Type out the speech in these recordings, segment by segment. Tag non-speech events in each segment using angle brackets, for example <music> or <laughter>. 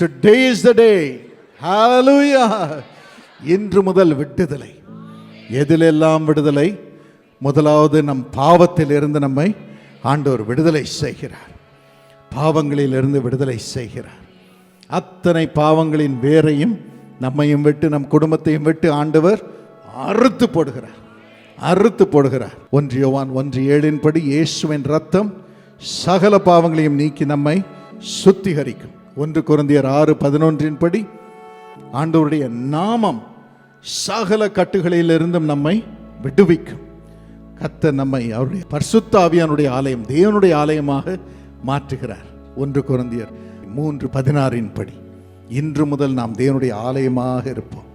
Today is the டே ஹalleluya இன்று முதல் விடுதலை. எதிலெல்லாம் விடுதலை? முதலாவது நம் பாவத்தில் இருந்து நம்மை ஆண்டவர் விடுதலை செய்கிறார். பாவங்களிலிருந்து விடுதலை செய்கிறார். அத்தனை பாவங்களின் வேரையும் நம்மையும் விட்டு நம் குடும்பத்தையும் விட்டு ஆண்டவர் அறுத்து போடுகிறார். அறுத்து போடுகிறார். ஒன்று யோவான் ஒன்று ஏழின்படி இயேசுவின் ரத்தம் சகல பாவங்களையும் நீக்கி நம்மை சுத்திகரிக்கும். ஒன்று குருந்தியர் ஆறு பதினொன்றின் படி ஆண்டவருடைய நாமம் சகல கட்டுகளிலிருந்தும் நம்மை விடுவிக்கும். கத்த நம்மை அவருடைய பர்சுத்தாவியானுடைய ஆலயம் தேவனுடைய ஆலயமாக மாற்றுகிறார். ஒன்று குருந்தியர் மூன்று பதினாறின் படி இன்று முதல் நாம் தேவனுடைய ஆலயமாக இருப்போம்.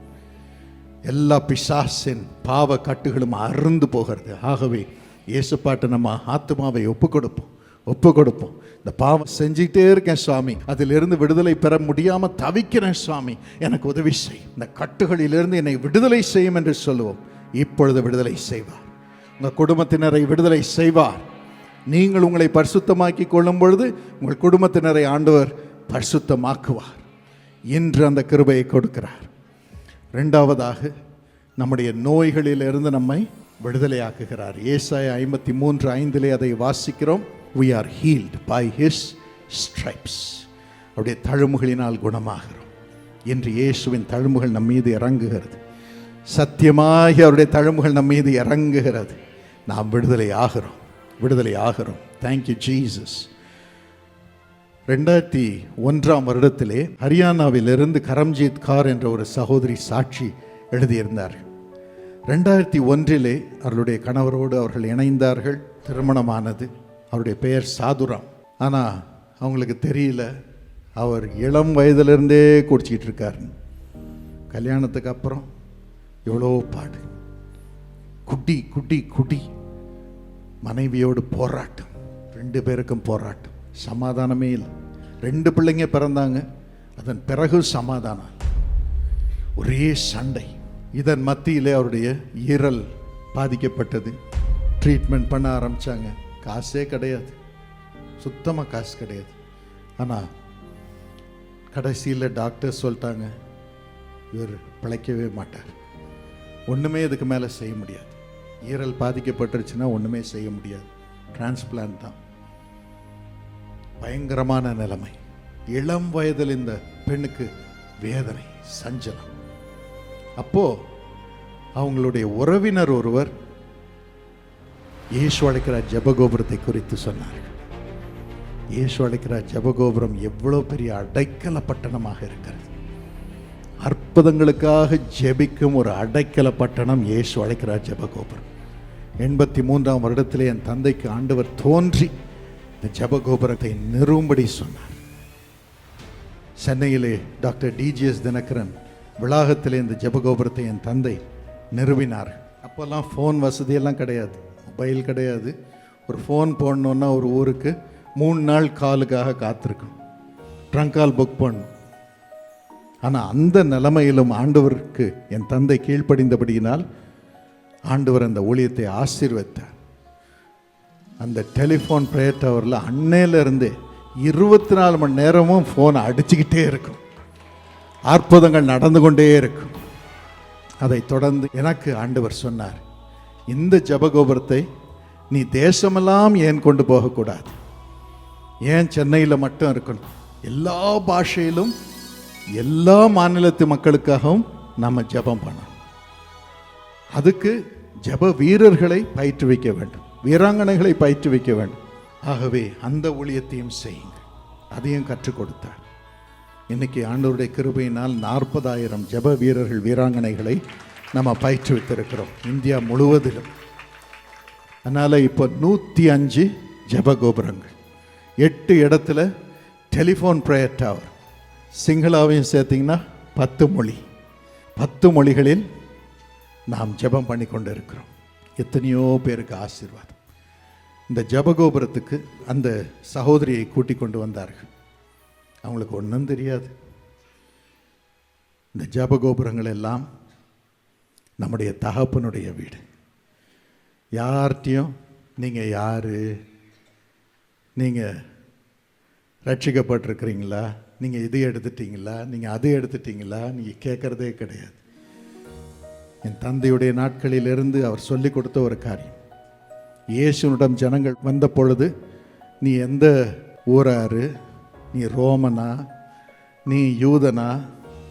எல்லா பிசாசின் பாவ கட்டுகளும் அருந்து போகிறது. ஆகவே இயேசுப்பாட்டு நம்ம ஆத்மாவை ஒப்பு கொடுப்போம் ஒப்பு கொடுப்போம் இந்த பாவம் செஞ்சுக்கிட்டே இருக்கேன் சுவாமி. அதிலிருந்து விடுதலை பெற முடியாமல் தவிக்கிறேன் சுவாமி. எனக்கு உதவி செய். இந்த கட்டுகளிலிருந்து என்னை விடுதலை செய்யும் என்று சொல்லுவோம். இப்பொழுது விடுதலை செய்வார். உங்கள் குடும்பத்தினரை விடுதலை செய்வார். நீங்கள் உங்களை பரிசுத்தமாக்கி கொள்ளும் பொழுது உங்கள் குடும்பத்தினரை ஆண்டவர் பரிசுத்தமாக்குவார். இன்று அந்த கிருபையை கொடுக்கிறார். ரெண்டாவதாக நம்முடைய நோய்களிலிருந்து நம்மை விடுதலையாக்குகிறார். ஏசாய ஐம்பத்தி மூன்று ஐந்திலே அதை வாசிக்கிறோம். We are healed by his stripes அவருடைய தழும்புகளினால் குணமாகிறோம். என்று இயேசுவின் தழும்புகள் நம் மீது இறங்குகிறது. சத்தியமாக அவருடைய தழும்புகள் நம் மீது இறங்குகிறது. நாம் விடுதலை ஆகிறோம். விடுதலை ஆகிறோம். தேங்க்யூ ஜீசஸ் ரெண்டாயிரத்தி ஒன்றாம் வருடத்திலே ஹரியானாவிலிருந்து கரம்ஜீத் கார் என்ற ஒரு சகோதரி சாட்சி எழுதியிருந்தார். ரெண்டாயிரத்தி ஒன்றிலே அவர்களுடைய கணவரோடு அவர்கள் இணைந்தார்கள். திருமணமானது. அவருடைய பெயர் சாதுராம். ஆனால் அவங்களுக்கு தெரியல அவர் இளம் வயதிலிருந்தே குடிச்சிக்கிட்டு இருக்காரு. கல்யாணத்துக்கு அப்புறம் எவ்வளோ பாடு. குட்டி குட்டி குட்டி. மனைவியோடு போராட்டம். ரெண்டு பேருக்கும் போராட்டம். சமாதானமே இல்லை. ரெண்டு பிள்ளைங்க பிறந்தாங்க. அதன் பிறகு சமாதானம். ஒரே சண்டை. இதன் மத்தியிலே அவருடைய ஈரல் பாதிக்கப்பட்டது. ட்ரீட்மெண்ட் பண்ண ஆரம்பிச்சாங்க. காசே கிடையாது. சுத்தமாக காசு கிடையாது. ஆனால் கடைசியில் டாக்டர் சொல்லிட்டாங்க இவர் பிழைக்கவே மாட்டார். ஒன்றுமே இதுக்கு மேலே செய்ய முடியாது. ஈரல் பாதிக்கப்பட்டுருச்சுன்னா ஒன்றுமே செய்ய முடியாது. டிரான்ஸ்பிளான்ட் தான். பயங்கரமான நிலைமை. இளம் வயதில் இந்த பெண்ணுக்கு வேதனை சஞ்சலம். அப்போ அவங்களுடைய உறவினர் ஒருவர் இயேசு அழைக்கிற ஜபகோபுரத்தை குறித்து சொன்னார்கள். இயேசு அழைக்கிற ஜபகோபுரம் எவ்வளோ பெரிய அடைக்கல பட்டணமாக இருக்கிறது. அற்புதங்களுக்காக ஜெபிக்கும் ஒரு அடைக்கல பட்டணம் இயேசு அழைக்கிற ஜெபகோபுரம். எண்பத்தி மூன்றாம் வருடத்திலே என் தந்தைக்கு ஆண்டவர் தோன்றி இந்த ஜபகோபுரத்தை நிறுவும்படி சொன்னார். சென்னையிலே டாக்டர் டிஜிஎஸ் தினகரன் வளாகத்திலே இந்த ஜெபகோபுரத்தை என் தந்தை நிறுவினார். அப்போல்லாம் ஃபோன் வசதியெல்லாம் கிடையாது. மொபைல் கிடையாது. ஒரு ஃபோன் போடணுன்னா ஒரு ஊருக்கு மூணு நாள் காலுக்காக காத்திருக்கும் ட்ரங்க் கால் புக் பண்ணணும். ஆனால் அந்த நிலைமையிலும் ஆண்டவருக்கு என் தந்தை கீழ்ப்படிந்தபடியினால் ஆண்டவர் அந்த ஊழியத்தை ஆசீர்வதித்தார் அந்த டெலிஃபோன் ப்ரேயர் டவரில் அன்னையிலிருந்தே இருபத்தி நாலு மணி நேரமும் ஃபோனை அடிச்சுக்கிட்டே இருக்கும். அற்புதங்கள் நடந்து கொண்டே இருக்கும். அதை தொடர்ந்து எனக்கு ஆண்டவர் சொன்னார் இந்த ஜபகோபுரத்தை நீ தேசமெல்லாம் ஏன் கொண்டு போகக்கூடாது? ஏன் சென்னையில் மட்டும் இருக்கணும்? எல்லா பாஷையிலும் எல்லா மாநிலத்து மக்களுக்காகவும் நம்ம ஜெபம் பண்ணணும். அதுக்கு ஜெப வீரர்களை பயிற்றுவிக்க வேண்டும். வீராங்கனைகளை பயிற்றுவிக்க வேண்டும். ஆகவே அந்த ஊழியத்தையும் செய்யுங்க அதையும் கற்றுக் கொடுத்தார். இன்னைக்கு ஆண்டவருடைய கிருபையினால் நாற்பதாயிரம் ஜெப வீரர்கள் வீராங்கனைகளை நம்ம பயிற்றுவித்திருக்கிறோம் இந்தியா முழுவதிலும். அதனால் இப்போ நூற்றி அஞ்சு ஜெப கோபுரங்கள் எட்டு இடத்துல டெலிஃபோன் ப்ரேயர் டவர் சிங்களாவையும் சேர்த்திங்கன்னா பத்து மொழி. பத்து மொழிகளில் நாம் ஜெபம் பண்ணி கொண்டு இருக்கிறோம் எத்தனையோ பேருக்கு ஆசீர்வாதம். இந்த ஜபகோபுரத்துக்கு அந்த சகோதரியை கூட்டிக் கொண்டு வந்தார்கள். அவங்களுக்கு ஒன்றும் தெரியாது. இந்த ஜபகோபுரங்கள் எல்லாம் நம்முடைய தகப்பனுடைய வீடு. யார்கிட்டையும் நீங்கள் யார்? நீங்கள் ரட்சிக்கப்பட்டிருக்கிறீங்களா? நீங்கள் இது எடுத்துட்டீங்களா? நீங்கள் அது எடுத்துட்டீங்களா? நீங்கள் கேட்குறதே கிடையாது. என் தந்தையுடைய நாட்களிலிருந்து அவர் சொல்லிக் கொடுத்த ஒரு காரியம். இயேசுனிடம் ஜனங்கள் வந்த பொழுது நீ எந்த ஊராரு? நீ ரோமனா? நீ யூதனா?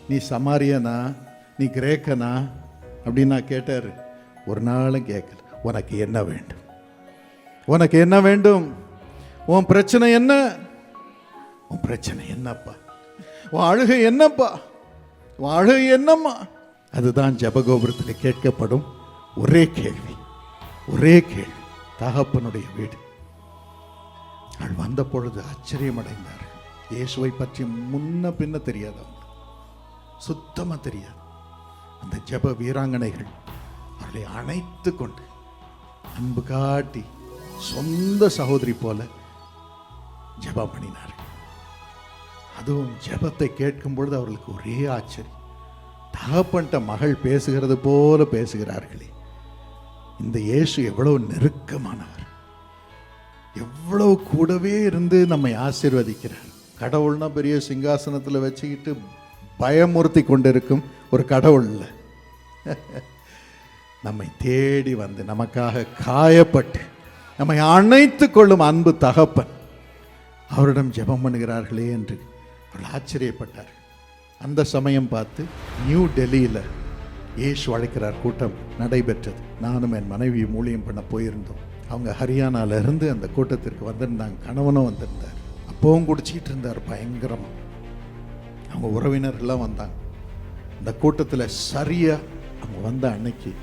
நீ சமாரியனா? நீ கிரேக்கனா? அப்படின்னு நான் கேட்டார். ஒரு நாளும் கேட்கல. உனக்கு என்ன வேண்டும்? உனக்கு என்ன வேண்டும்? உன் பிரச்சனை என்ன? உன் பிரச்சனை என்னப்பா? உன் அழுகை என்னப்பா? உன் அழுகை என்னம்மா? அதுதான் ஜபகோபுரத்தில் கேட்கப்படும் ஒரே கேள்வி. ஒரே கேள்வி. தகப்பனுடைய வீடு. அவள் வந்த பொழுது ஆச்சரியமடைந்தார் இயேசுவை பற்றி முன்ன பின்ன தெரியாது அவங்க தெரியாது. அந்த ஜெப வீராங்கனைகள் அவர்களை அணைத்து கொண்டு அன்பு காட்டி சொந்த சகோதரி போல ஜபம் பண்ணினார்கள். அதுவும் ஜெபத்தை கேட்கும் பொழுது அவர்களுக்கு ஒரே ஆச்சரியம். தகப்பன்ட்ட மகள் பேசுகிறது போல பேசுகிறார்களே. இந்த இயேசு எவ்வளவு நெருக்கமானவர். எவ்வளவு கூடவே இருந்து நம்மை ஆசீர்வதிக்கிறார். கடவுள்னா பெரிய சிங்காசனத்தில் வச்சுக்கிட்டு பயமுறுத்தி கொண்டிருக்கும் ஒரு கடவுள். <laughs> நம்மை தேடி வந்து நமக்காக காயப்பட்டு நம்மை அணைத்து கொள்ளும் அன்பு தகப்பன். அவரிடம் ஜெபம் பண்ணுகிறார்களே என்று அவர்கள் ஆச்சரியப்பட்டார் அந்த சமயம் பார்த்து நியூ டெல்லியில் இயேசு அழைக்கிறார் கூட்டம் நடைபெற்றது. நானும் என் மனைவி மூலியம் பண்ண போயிருந்தோம். அவங்க ஹரியானாவிலிருந்து அந்த கூட்டத்திற்கு வந்திருந்தாங்க. கணவனும் வந்திருந்தார். அப்பவும் குடிச்சிக்கிட்டு இருந்தார் பயங்கரமாக அவங்க உறவினர்கள்லாம் வந்தாங்க. இந்த கூட்டத்தில் சரியாக அவங்க வந்த அன்னைக்கு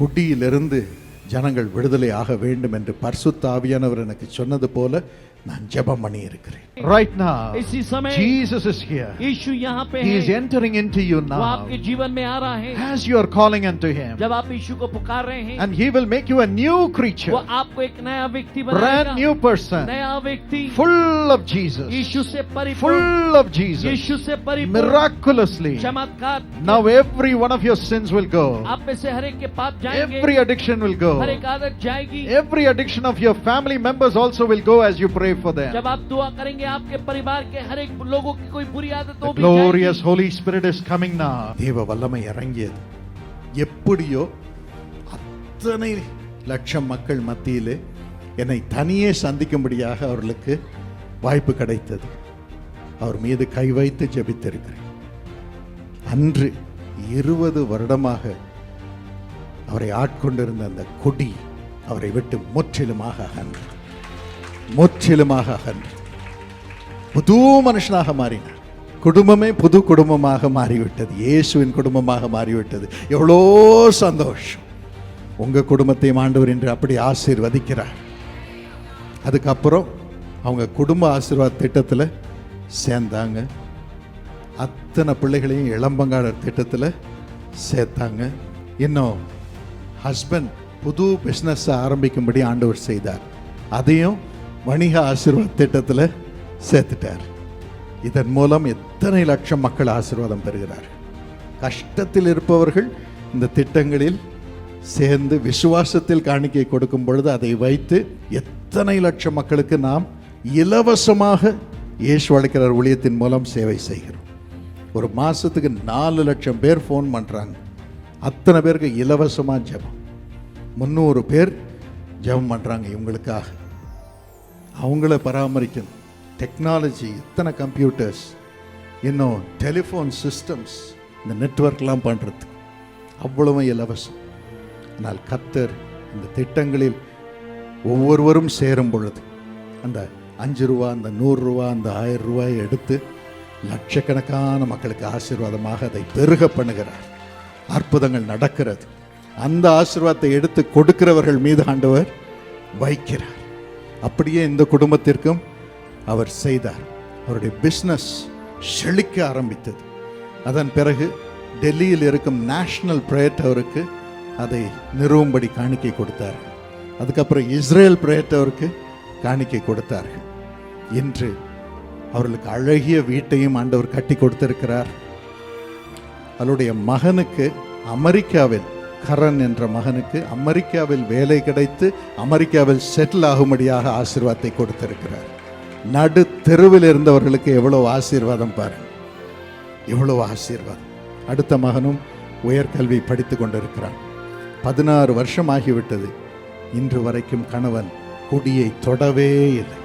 குட்டியிலிருந்து ஜனங்கள் விடுதலை ஆக வேண்டும் என்று பரிசுத்த ஆவியானவர் எனக்கு சொன்னது போல நான் ஜெபம் பண்ணி இருக்கிறேன் Right now, इसी समय Jesus is here. यीशु यहाँ पे He is है entering into you वो now आपके जीवन में आ रहा है as you are calling unto Him. जब आप यीशु को पुकार रहे हैं And He will make you a new वो creature, आपको एक नया व्यक्ति brand बनाएगा new person, नया व्यक्ति full of Jesus, यीशु से परिपूर्ण full of Jesus, यीशु से परिपूर्ण miraculously. चमत्कार Now every one of your sins will go, आप में से हर एक के पाप जाएंगे every addiction will her go, एक आदत जाएगी every addiction of your family members also will go as you pray for them. जब आप दुआ करेंगे आपके परिवार के हर एक लोगों की कोई बुरी आदत The हो भी glorious जाएगी Holy Spirit is coming now. தேவ வல்லமை இறங்கியது எப்படியோ அத்தனை லட்சம் மக்கள் மத்தியிலே என்னை தனியே சந்திக்கும்படியாக அவர்களுக்கு வாய்ப்பு கிடைத்தது அவர் மீது கை வைத்து ஜெபித்திருக்கிறேன் அன்று இருபது வருடமாக அவரை ஆட்கொண்டிருந்த அந்த கொடி அவரை விட்டு முற்றிலுமாக அகன்று. முற்றிலுமாக அகன்று. புது மனுஷனாக மாறினார். குடும்பமே புது குடும்பமாக மாறிவிட்டது. இயேசுவின் குடும்பமாக மாறிவிட்டது. எவ்வளோ சந்தோஷம். உங்க குடும்பத்தையும் ஆண்டவர் என்று அப்படி ஆசீர்வதிக்கிறார். அதுக்கப்புறம் அவங்க குடும்ப ஆசீர்வாத திட்டத்தில் சேர்ந்தாங்க. அத்தனை பிள்ளைகளையும் இளம்பங்காளர் திட்டத்தில் சேர்த்தாங்க. இன்னும் ஹஸ்பண்ட் புது பிஸ்னஸை ஆரம்பிக்கும்படி ஆண்டவர் செய்தார். அதையும் வணிக ஆசீர்வாத திட்டத்தில் சேர்த்துட்டார். இதன் மூலம் எத்தனை லட்சம் மக்கள் ஆசீர்வாதம் பெறுகிறார் கஷ்டத்தில் இருப்பவர்கள் இந்த திட்டங்களில் சேர்ந்து விசுவாசத்தில் காணிக்கை கொடுக்கும் பொழுது அதை வைத்து எத்தனை லட்சம் மக்களுக்கு நாம் இலவசமாக இயேசு அழைக்கிறார் ஊழியத்தின் மூலம் சேவை செய்கிறோம். ஒரு மாதத்துக்கு நாலு லட்சம் பேர் ஃபோன் பண்ணுறாங்க அத்தனை பேருக்கு இலவசமாக ஜெபம். முந்நூறு பேர் ஜெபம் பண்ணுறாங்க இவங்களுக்காக. அவங்கள பராமரிக்கணும். டெக்னாலஜி இத்தனை கம்ப்யூட்டர்ஸ் இன்னும் டெலிஃபோன் சிஸ்டம்ஸ் இந்த நெட்வொர்க்லாம் பண்ணுறது அவ்வளவும் இலவசம். ஆனால் கத்தர் இந்த திட்டங்களில் ஒவ்வொருவரும் சேரும் பொழுது அந்த அஞ்சு ரூபா அந்த நூறுரூவா அந்த ஆயிரம் ரூபாயை எடுத்து லட்சக்கணக்கான மக்களுக்கு ஆசீர்வாதமாக அதை பெருக பண்ணுகிறார். அற்புதங்கள் நடக்கிறது. அந்த ஆசீர்வாதத்தை எடுத்து கொடுக்கிறவர்கள் மீது ஆண்டவர் வைக்கிறார். அப்படியே இந்த குடும்பத்திற்கும் அவர் செய்தார். அவருடைய பிஸ்னஸ் செழிக்க ஆரம்பித்தது. அதன் பிறகு டெல்லியில் இருக்கும் நேஷனல் பிரேயர் அவருக்கு அதை நிறுவும்படி காணிக்கை கொடுத்தார். அதுக்கப்புறம் இஸ்ரேல் பிரேயர் அவருக்கு காணிக்கை கொடுத்தார்கள் இன்று அவர்களுக்கு அழகிய வீட்டையும் ஆண்டவர் கட்டி கொடுத்திருக்கிறார். அவருடைய மகனுக்கு அமெரிக்காவில் கரண் என்ற மகனுக்கு அமெரிக்காவில் வேலை கிடைத்து அமெரிக்காவில் செட்டில் ஆகும்படியாக ஆசீர்வாதத்தை கொடுத்திருக்கிறார். நடு தெருவில் இருந்தவர்களுக்கு எவ்வளவு ஆசீர்வாதம் பாருங்க. எவ்வளவு ஆசீர்வாதம். அடுத்த மகனும் உயர்கல்வி படித்து கொண்டிருக்கிறான். பதினாறு வருஷம் ஆகிவிட்டது இன்று வரைக்கும் கணவன் குடியை தொடவே இல்லை.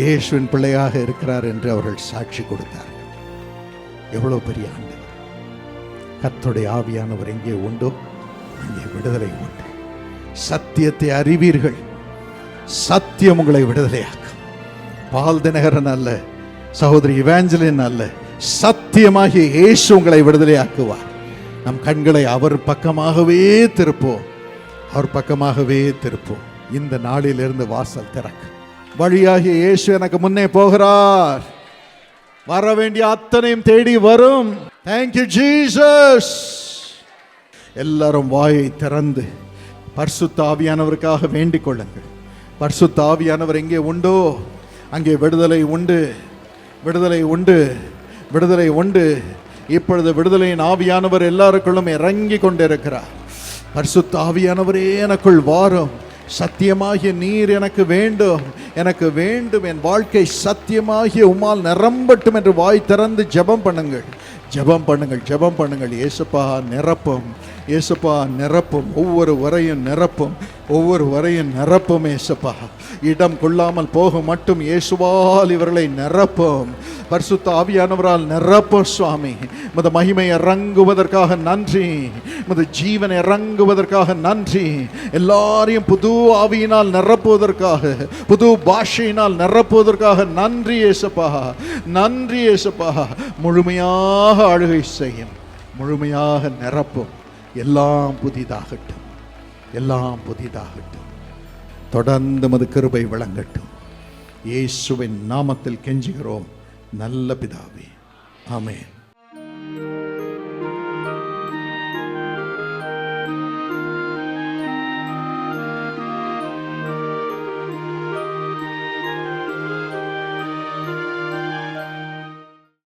இயேசுவின் பிள்ளையாக இருக்கிறார் என்று அவர்கள் சாட்சி கொடுத்தார்கள். எவ்வளவு பெரிய ஆண்டு கத்தோடைய ஆவியானவர் எங்கே உண்டோ விடுதலை உண்டு. சத்தியத்தை அறிவீர்கள். சத்தியம் உங்களை விடுதலையாக்கும். பால் தினகரன் அல்ல சகோதரி இவாஞ்சலின் அல்ல சத்தியமாகிய இயேசு உங்களை விடுதலையாக்குவார். நம் கண்களை அவர் பக்கமாகவே திருப்போம் அவர் பக்கமாகவே திருப்போம் இந்த நாளிலிருந்து வாசல் திறக்க. வழியாகிய இயேசு எனக்கு முன்னே போகிறார். வர வேண்டிய அத்தனையும் தேடி வரும். தேங்க்யூ ஜீசஸ் எல்லாரும் வாயை திறந்து பர்சுத்தாவியானவருக்காக வேண்டிக் கொள்ளுங்கள். பரிசுத்த எங்கே உண்டோ அங்கே விடுதலை உண்டு விடுதலை உண்டு விடுதலை உண்டு. இப்பொழுது விடுதலையின் ஆவியானவர் எல்லாருக்குள்ளும் இறங்கி கொண்டிருக்கிறார். பரிசுத்த ஆவியானவரே எனக்குள் வாரும். சத்தியமாகிய நீர் எனக்கு வேண்டும். எனக்கு வேண்டும். என் வாழ்க்கை சத்தியமாகிய உமால் நிரம்பட்டும் என்று வாய் திறந்து ஜெபம் பண்ணுங்கள். ஜெபம் பண்ணுங்கள் ஜெபம் பண்ணுங்கள். ஏசப்பா நிரப்பும். இயேசுப்பா நிரப்பும். ஒவ்வொரு வரையும் நிரப்பும். ஒவ்வொரு வரையும் நிரப்பும் இயேசுப்பா இடம் கொள்ளாமல் போக மட்டும் இயேசுவால் இவர்களை நிரப்பும். பரிசுத்த ஆவியானவரால் நிரப்பும் சுவாமி. மத மகிமை இறங்குவதற்காக நன்றி. மத ஜீவன் இறங்குவதற்காக நன்றி. எல்லாரையும் புது ஆவியினால் நிரப்புவதற்காக புது பாஷையினால் நிரப்புவதற்காக நன்றி இயேசுப்பா நன்றி இயேசுப்பா முழுமையாக அழுகை செய்யும். முழுமையாக நிரப்பும். எல்லாம் புதிதாகட்டும். எல்லாம் புதிதாகட்டும். தொடர்ந்து மது கிருபை வழங்கட்டும். இயேசுவின் நாமத்தில் கெஞ்சுகிறோம். நல்ல பிதாவே. ஆமேன்.